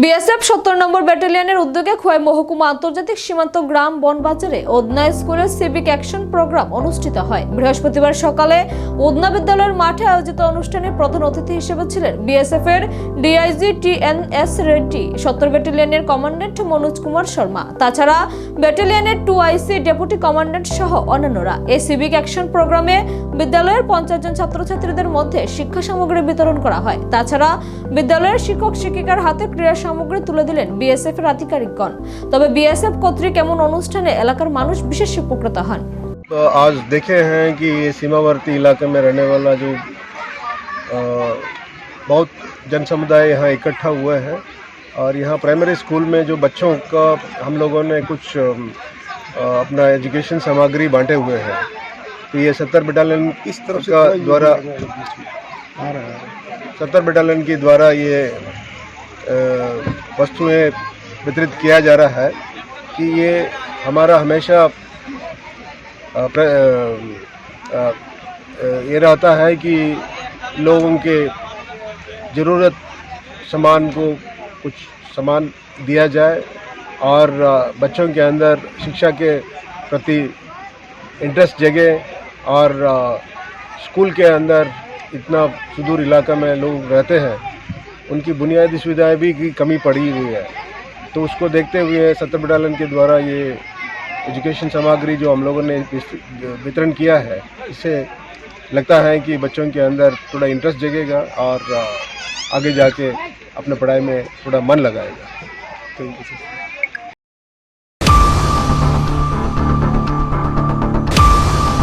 BSF সত্তর নম্বর ব্যাটালিয়নের উদ্যোগে খোয়াই মহকুমা আন্তর্জাতিক সীমান্ত গ্রাম বনবাজারে ওদনা স্কুলের সিভিক অ্যাকশন প্রোগ্রাম অনুষ্ঠিত হয়। বৃহস্পতিবার সকালে ওদনা বিদ্যালয়ের মাঠে আয়োজিত অনুষ্ঠানে প্রধান অতিথি হিসেবে ছিলেন বিএসএফ এর DIG T N S Reddy, সত্তর ব্যাটালিয়নের কমান্ডেন্ট মনোজ কুমার শর্মা। তাছাড়া ব্যাটালিয়নের টু আইসি ডেপুটি কমান্ডেন্ট সহ অন্যান্যরা। এই সিভিক অ্যাকশন প্রোগ্রামে বিদ্যালয়ের পঞ্চাশ জন ছাত্রছাত্রীদের মধ্যে শিক্ষা সামগ্রী বিতরণ করা হয়। তাছাড়া বিদ্যালয়ের শিক্ষক শিক্ষিকার হাতে ক্রীড়া সামগ্রী তুলে দিলেন বিএসএফ এর আধিকারিকগণ তবে বিএসএফ কর্তৃক এমন অনুষ্ঠানে এলাকার মানুষ বিশেষ উপকৃত হন तो आज देखे हैं कि ये सीमावर्ती इलाके में रहने वाला जो अ, बहुत जन समुदाय यहाँ इकट्ठा हुआ है और यहाँ प्राइमरी स्कूल में जो बच्चों का हम लोगों ने कुछ अम, अ, अपना एजुकेशन सामग्री बांटे हुए हैं तो ये सत्तर बटालियन इस तरफ का द्वारा सत्तर बटालियन के द्वारा ये अ, वस्तुएँ वितरित किया जा रहा है कि ये हमारा हमेशा ये रहता है कि लोगों के ज़रूरत सामान को कुछ सामान दिया जाए और बच्चों के अंदर शिक्षा के प्रति इंटरेस्ट जगे और स्कूल के अंदर इतना सुदूर इलाका में लोग रहते हैं। उनकी बुनियादी सुविधाएँ भी की कमी पड़ी हुई है। तो उसको देखते हुए सत्र बटालियन के द्वारा ये एजुकेशन सामग्री जो हम लोगों ने वितरण किया है, इससे लगता है कि बच्चों के अंदर थोड़ा इंटरेस्ट जगेगा और आगे जाके अपने पढ़ाई में थोड़ा मन लगाएगा। Thank you sir